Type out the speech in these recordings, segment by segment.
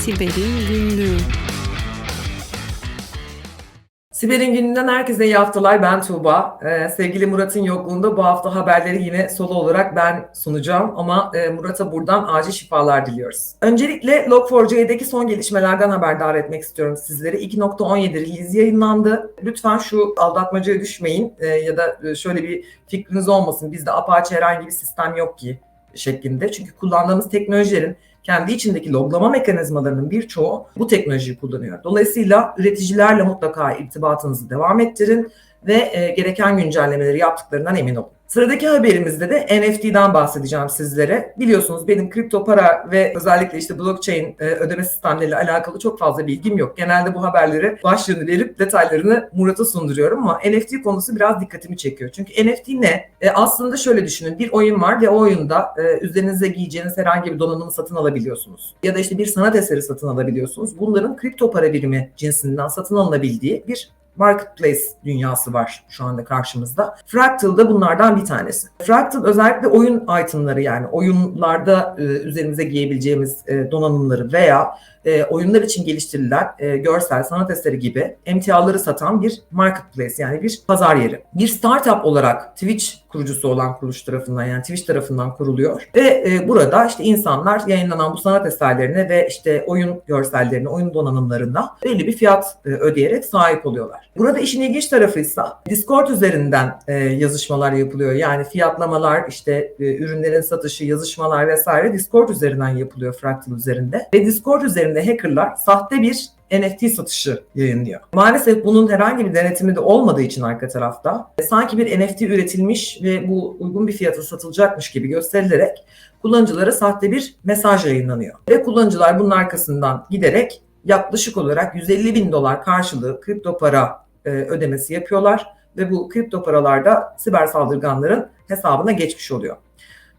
Siber'in günlüğü. Siber'in gününden herkese iyi haftalar. Ben Tuğba. Ee, sevgili Murat'ın yokluğunda bu hafta haberleri yine solo olarak ben sunacağım. Ama e, Murat'a buradan acil şifalar diliyoruz. Öncelikle Log4j'deki son gelişmelerden haberdar etmek istiyorum sizleri. 2.17 release yayınlandı. Lütfen şu aldatmacaya düşmeyin e, ya da e, şöyle bir fikriniz olmasın. Bizde Apache herhangi bir sistem yok ki şeklinde. Çünkü kullandığımız teknolojilerin kendi içindeki loglama mekanizmalarının birçoğu bu teknolojiyi kullanıyor. Dolayısıyla üreticilerle mutlaka irtibatınızı devam ettirin ve e, gereken güncellemeleri yaptıklarından emin olun. Sıradaki haberimizde de NFT'den bahsedeceğim sizlere. Biliyorsunuz benim kripto para ve özellikle işte blockchain e, ödeme sistemleriyle alakalı çok fazla bilgim yok. Genelde bu haberleri başlığını verip detaylarını Murat'a sunduruyorum ama NFT konusu biraz dikkatimi çekiyor. Çünkü NFT ne? E, aslında şöyle düşünün. Bir oyun var ve o oyunda e, üzerinize giyeceğiniz herhangi bir donanımı satın alabiliyorsunuz. Ya da işte bir sanat eseri satın alabiliyorsunuz. Bunların kripto para birimi cinsinden satın alınabildiği bir marketplace dünyası var şu anda karşımızda. Fractal da bunlardan bir tanesi. Fractal özellikle oyun itemları yani oyunlarda e, üzerimize giyebileceğimiz e, donanımları veya e, oyunlar için geliştirilen e, görsel sanat eseri gibi emtiaları satan bir marketplace yani bir pazar yeri. Bir startup olarak Twitch kurucusu olan kuruluş tarafından yani Twitch tarafından kuruluyor ve e, burada işte insanlar yayınlanan bu sanat eserlerine ve işte oyun görsellerine, oyun donanımlarına belli bir fiyat e, ödeyerek sahip oluyorlar. Burada işin ilginç tarafıysa Discord üzerinden e, yazışmalar yapılıyor. Yani fiyatlamalar, işte e, ürünlerin satışı, yazışmalar vesaire Discord üzerinden yapılıyor Fractal üzerinde. Ve Discord üzerinde hackerlar sahte bir NFT satışı yayınlıyor. Maalesef bunun herhangi bir denetimi de olmadığı için arka tarafta e, sanki bir NFT üretilmiş ve bu uygun bir fiyata satılacakmış gibi gösterilerek kullanıcılara sahte bir mesaj yayınlanıyor. Ve kullanıcılar bunun arkasından giderek yaklaşık olarak 150 bin dolar karşılığı kripto para e, ödemesi yapıyorlar ve bu kripto paralarda siber saldırganların hesabına geçmiş oluyor.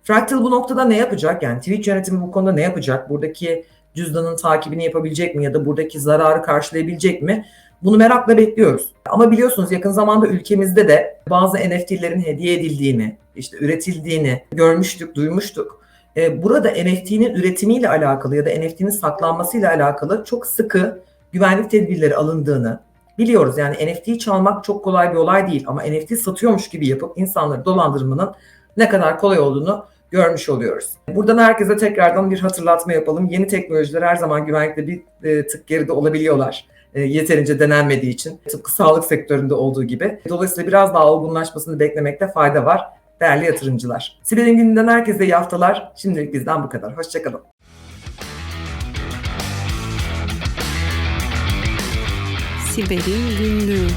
Fractal bu noktada ne yapacak? Yani Twitch yönetimi bu konuda ne yapacak? Buradaki cüzdanın takibini yapabilecek mi ya da buradaki zararı karşılayabilecek mi? Bunu merakla bekliyoruz. Ama biliyorsunuz yakın zamanda ülkemizde de bazı NFT'lerin hediye edildiğini, işte üretildiğini görmüştük, duymuştuk. Ee, Burada NFT'nin üretimiyle alakalı ya da NFT'nin saklanmasıyla alakalı çok sıkı güvenlik tedbirleri alındığını biliyoruz. Yani NFT'yi çalmak çok kolay bir olay değil ama NFT satıyormuş gibi yapıp insanları dolandırmanın ne kadar kolay olduğunu görmüş oluyoruz. Buradan herkese tekrardan bir hatırlatma yapalım. Yeni teknolojiler her zaman güvenlikte bir e, tık geride olabiliyorlar. E, yeterince denenmediği için. Tıpkı sağlık sektöründe olduğu gibi. Dolayısıyla biraz daha olgunlaşmasını beklemekte fayda var değerli yatırımcılar. Siber'in gününden herkese iyi haftalar. Şimdilik bizden bu kadar. Hoşçakalın. Siber'in günlüğü.